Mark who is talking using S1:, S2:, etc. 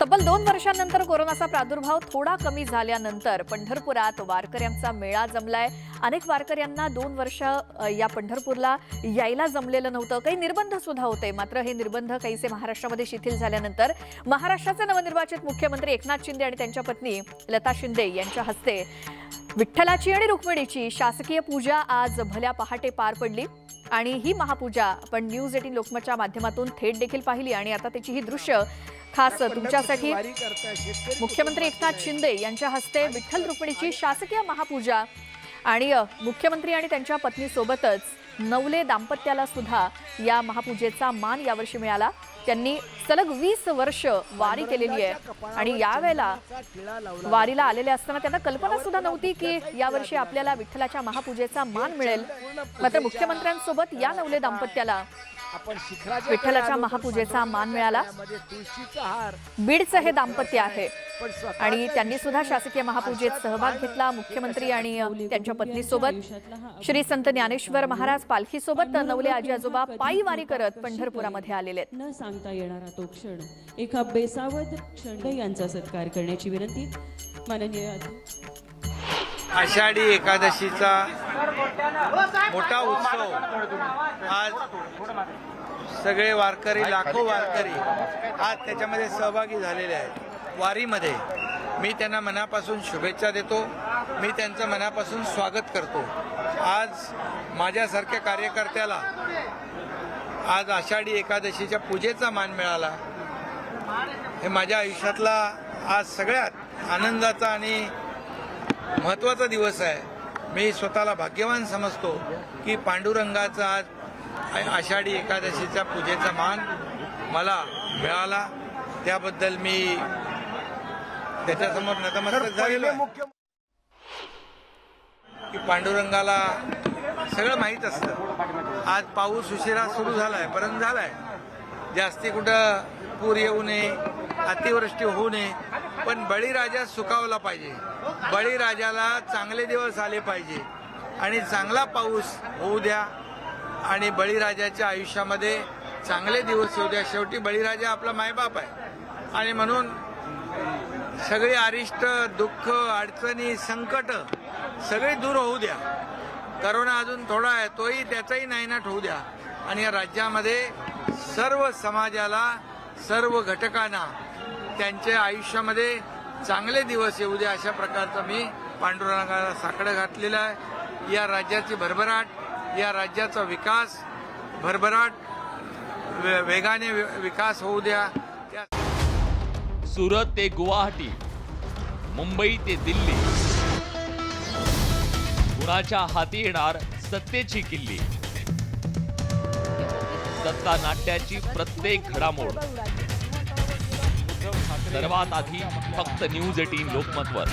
S1: तब्बल दोन वर्षांनंतर कोरोनाचा प्रादुर्भाव थोडा कमी झाल्यानंतर पंढरपुरात वारकऱ्यांचा मेळा जमलाय. अनेक वारकऱ्यांना दोन वर्ष या पंढरपूरला यायला जमलेलं नव्हतं. काही निर्बंध सुद्धा होते. मात्र हे निर्बंध काहीसे महाराष्ट्रामध्ये शिथिल झाल्यानंतर महाराष्ट्राचे नवनिर्वाचित मुख्यमंत्री एकनाथ शिंदे आणि त्यांच्या पत्नी लता शिंदे यांच्या हस्ते विठ्ठलाची आणि रुक्मिणीची शासकीय पूजा आज भल्या पहाटे पार पडली. आणि ही महापूजा आपण न्यूज एटीन लोकमतच्या माध्यमातून थेट देखील पाहिली आणि आता त्याची ही दृश्य खास तुमच्यासाठी मुख्यमंत्री एकनाथ शिंदे यांच्या हस्ते विठ्ठल रुक्मिणीची शासकीय महापूजा. आणि मुख्यमंत्री आणि त्यांच्या पत्नीसोबतच नवले दाम्पत्याला सुद्धा या महापूजेचा मान यावर्षी मिळाला. त्यांनी सलग वीस वर्ष वारी केलेली आहे. आणि यावेळेला वारीला आलेले असताना त्यांना कल्पना सुद्धा नव्हती की यावर्षी आपल्याला विठ्ठलाच्या महापूजेचा मान मिळेल. मात्र मुख्यमंत्र्यांसोबत या नवले दाम्पत्याला विठ्ठलाच्या महापूजेचा मान मिळाला. बीडचं हे दाम्पत्य आहे. आणि त्यांनी सुद्धा शासकीय महापूजेत सहभाग घेतला मुख्यमंत्री आणि त्यांच्या त्यांच्या पत्नीसोबत. श्री संत ज्ञानेश्वर महाराज पालखी सोबत नवले आजी आजोबा पायी वारी करत पंढरपुरामध्ये आलेले आहेत.
S2: न येणारा तो क्षण. एका बेसावध क्षण यांचा सत्कार करण्याची विनंती माननीय
S3: आषाढी एकादशीचा मोठा उत्सव. आज सगळे वारकरी लाखो वारकरी आज त्याच्यामध्ये सहभागी झालेले आहेत. वारीमध्ये मी त्यांना मनापासून शुभेच्छा देतो. मी त्यांचं मनापासून स्वागत करतो. आज माझ्यासारख्या कार्यकर्त्याला आज आषाढी एकादशीच्या पूजेचा मान मिळाला. हे माझ्या आयुष्यातला आज सगळ्यात आनंदाचा आणि महत्त्वाचा दिवस आहे. मी स्वतःला भाग्यवान समजतो की पांडुरंगाचा आज आषाढी एकादशीच्या पूजेचा मान मला मिळाला. त्याबद्दल मी त्याच्यासमोर नतमस्तक झालेलो. की पांडुरंगाला सगळं माहीत असतं. आज पाऊस उशिरा सुरू झालाय परंतु झालाय. जास्ती कुठं पूर येऊ नये अतिवृष्टी होऊ नये पण बळीराजा सुकावला पाहिजे. बळीराजाला चांगले दिवस आले पाहिजे. आणि चांगला पाऊस होऊ द्या. आणि बळीराजाच्या आयुष्यामध्ये चांगले दिवस येऊ द्या. शेवटी बळीराजा आपला मायबाप आहे. आणि म्हणून सगळी अरिष्ट दुःख अडचणी संकट सगळे दूर होऊ द्या. करोना अजून थोडा आहे तोही त्याचाही नायनाट होऊ द्या. आणि या राज्यामध्ये सर्व समाजाला सर्व घटकांना त्यांच्या आयुष्यामध्ये चांगले दिवस येऊ द्या अशा प्रकारचं मी पांडुरंगाला साकडं घातलेलं आहे. या राज्याची भरभराट या राज्याचा विकास भरभराट वे- वेगाने वि- विकास होऊ द्या. त्या
S4: सुरत ते गुवाहाटी मुंबई ते दिल्ली. कुणाच्या हाती येणार सत्तेची किल्ली. सत्ता नाट्याची प्रत्येक घडामोड. सर्वात आधी फक्त न्यूज एटीन लोकमतवर.